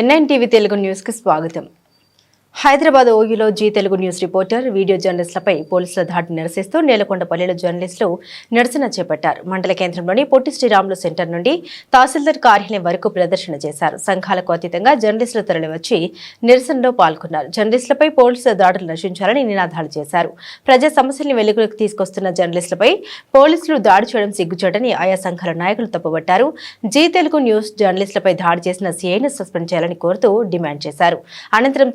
NIN TV Telugu న్యూస్కి స్వాగతం. Hyderabad ఓయూలో Zee Telugu news reporter video జర్నలిస్టులపై పోలీసుల దాడి నిరసిస్తూ నేలకొండపల్లిలో జర్నలిస్టులు నిరసన చేపట్టారు. మండల కేంద్రంలోని పొట్టి శ్రీరాములు సెంటర్ నుండి తహసీల్దార్ కార్యాలయం వరకు ప్రదర్శన చేశారు. సంఘాలకు అతీతంగా జర్నలిస్టులు తరలివచ్చి నిరసనలో పాల్గొన్నారు. జర్నలిస్టులపై పోలీసుల దాడులు నశించాలని నినాదాలు చేశారు. ప్రజా సమస్యల్ని వెలుగులోకి తీసుకొస్తున్న జర్నలిస్టులపై పోలీసులు దాడి చేయడం సిగ్గుచేటని ఆయా సంఘాల నాయకులు తప్పుబట్టారు. జీ తెలుగు న్యూస్ జర్నలిస్టులపై దాడి చేసిన సీఐను సస్పెండ్ చేయాలని కోరుతూ డిమాండ్ చేశారు. అనంతరం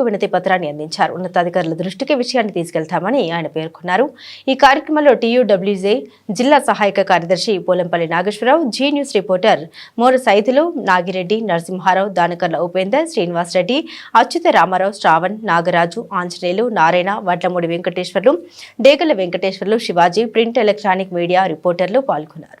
తహసీల్దార్కు వినతి పత్రాన్ని అందించారు. ఉన్నతాధికారుల దృష్టికి విషయాన్ని తీసుకెళ్తామని ఆయన పేర్కొన్నారు. ఈ కార్యక్రమంలో టీయూడబ్ల్యూజే జిల్లా సహాయక కార్యదర్శి Polampalli Nageswararao Zee news reporter Moru Saidulu Nagireddy Narasimharao Danakarla Upender Srinivas Reddy Achyuta Ramarao Shravan Nagaraju Anjaneyulu Narayana Vadlamudi Venkateswarlu Degala Venkateswarlu Shivaji print electronic media రిపోర్టర్లు పాల్గొన్నారు.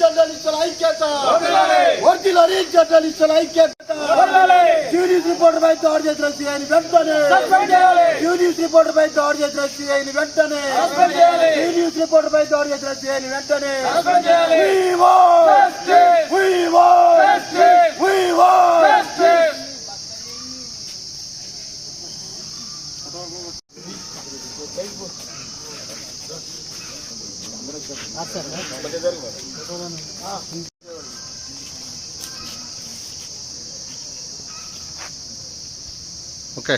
జర్నలిస్టుల ఐక్యత. న్యూస్ రిపోర్టర్ పై దాడి చేసిన సీఐని వెంటనే. న్యూస్ రిపోర్టర్ పై దాడి చేసిన సీఐని వెంటనే. న్యూస్ రిపోర్టర్ పై దాడి చేసిన సీఐని వెంటనే! We want! We want! Okay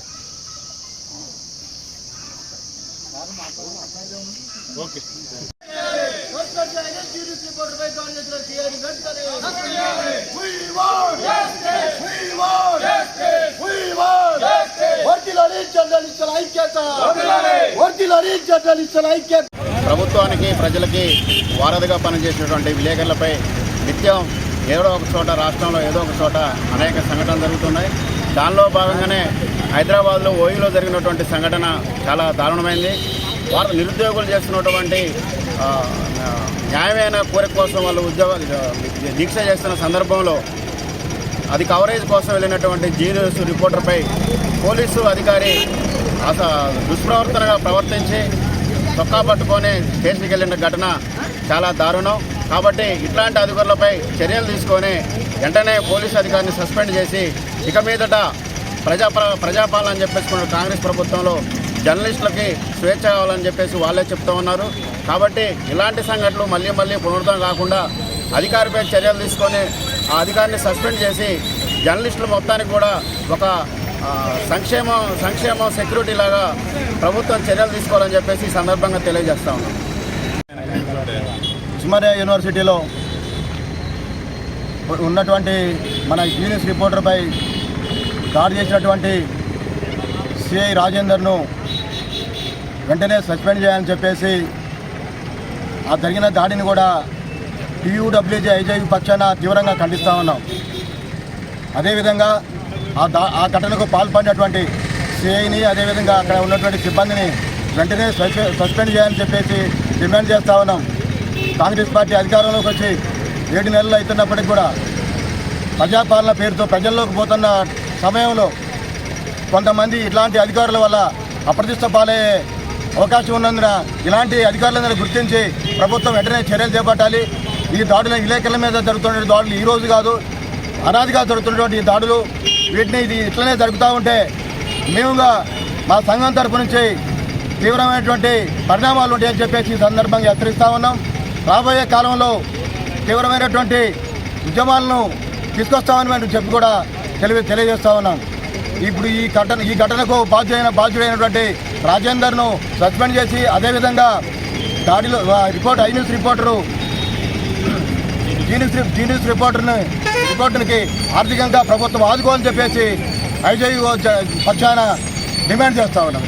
news reporter పై దాడి చేసిన సీఐని వెంటనే We want! We want! We ప్రభుత్వానికి ప్రజలకి వారధిగా పనిచేసేటువంటి విలేకరులపై నిత్యం ఏదో ఒక చోట రాష్ట్రంలో ఏదో ఒక చోట అనేక సంఘటనలు జరుగుతున్నాయి. దానిలో భాగంగానే హైదరాబాద్లో ఓయూలో జరిగినటువంటి సంఘటన చాలా దారుణమైంది. వారు నిరుద్యోగులు చేస్తున్నటువంటి న్యాయమైన కోరిక కోసం వాళ్ళు ఉద్యోగాలు దీక్ష చేస్తున్న సందర్భంలో అది కవరేజ్ కోసం వెళ్ళినటువంటి జీ న్యూస్ రిపోర్టర్పై పోలీసు అధికారి అస దుష్ప్రవర్తనగా ప్రవర్తించి చొక్కా పట్టుకొని స్టేషన్కి వెళ్ళిన ఘటన చాలా దారుణం. కాబట్టి ఇట్లాంటి అధికారులపై చర్యలు తీసుకొని వెంటనే పోలీసు అధికారిని సస్పెండ్ చేసి ఇక మీదట ప్రజా ప్రజాపాలన అని చెప్పేసుకున్న కాంగ్రెస్ ప్రభుత్వంలో జర్నలిస్టులకి స్వేచ్ఛ కావాలని చెప్పేసి వాళ్ళే చెప్తూ ఉన్నారు. కాబట్టి ఇలాంటి సంఘటనలు మళ్ళీ మళ్ళీ పునరుద్ధం కాకుండా అధికారిపై చర్యలు తీసుకొని ఆ అధికారిని సస్పెండ్ చేసి జర్నలిస్టులు మొత్తానికి కూడా ఒక సంక్షేమ సంక్షేమ సెక్యూరిటీ లాగా ప్రభుత్వం చర్యలు తీసుకోవాలని చెప్పేసి ఈ సందర్భంగా తెలియజేస్తా ఉన్నాం. ఉస్మానియా యూనివర్సిటీలో ఉన్నటువంటి మన యూనిస్ రిపోర్టర్పై దాడి చేసినటువంటి సిఐ రాజేందర్ను వెంటనే సస్పెండ్ చేయాలని చెప్పేసి ఆ జరిగిన దాడిని కూడా టీయూడబ్ల్యూజే ఐజేయు పక్షాన తీవ్రంగా ఖండిస్తూ ఉన్నాం. అదేవిధంగా ఆ ఆ ఘటనకు పాల్పడినటువంటి సిఐని అదేవిధంగా అక్కడ ఉన్నటువంటి సిబ్బందిని వెంటనే సస్పెండ్ చేయాలని చెప్పేసి డిమాండ్ చేస్తూ ఉన్నాం. కాంగ్రెస్ పార్టీ అధికారంలోకి వచ్చి ఏడు నెలలు అవుతున్నప్పటికి కూడా ప్రజాపాలన పేరుతో ప్రజల్లోకి పోతున్న సమయంలో కొంతమంది ఇట్లాంటి అధికారుల వల్ల అప్రతిష్ట పాలయ్యే అవకాశం ఉన్నందున ఇలాంటి అధికారులందరూ గుర్తించి ప్రభుత్వం వెంటనే చర్యలు చేపట్టాలి. ఈ దాడుల విలేకరుల మీద జరుగుతున్న దాడులు ఈ రోజు కాదు అనాదిగా జరుగుతున్నటువంటి ఈ దాడులు వీటిని ఇది ఇట్లనే జరుగుతూ ఉంటే మేముగా మా సంఘం తరపు నుంచి తీవ్రమైనటువంటి పరిణామాలు ఉంటాయని చెప్పేసి ఈ సందర్భంగా హెచ్చరిస్తూ ఉన్నాం. రాబోయే కాలంలో తీవ్రమైనటువంటి ఉద్యమాలను తీసుకొస్తామని మేము చెప్పి కూడా తెలియ తెలియజేస్తా ఉన్నాం. ఇప్పుడు ఈ ఘటన ఈ ఘటనకు బాధ్యుడైన బాధ్యుడైనటువంటి రాజేందర్ను సస్పెండ్ చేసి అదేవిధంగా దాడిలో report I news reporter Zee news Zee news రిపోర్టర్ని రిపోర్టర్కి ఆర్థికంగా ప్రభుత్వం ఆదుకోవాలని చెప్పేసి ఐజేయు పక్షాన డిమాండ్ చేస్తా ఉన్నాం.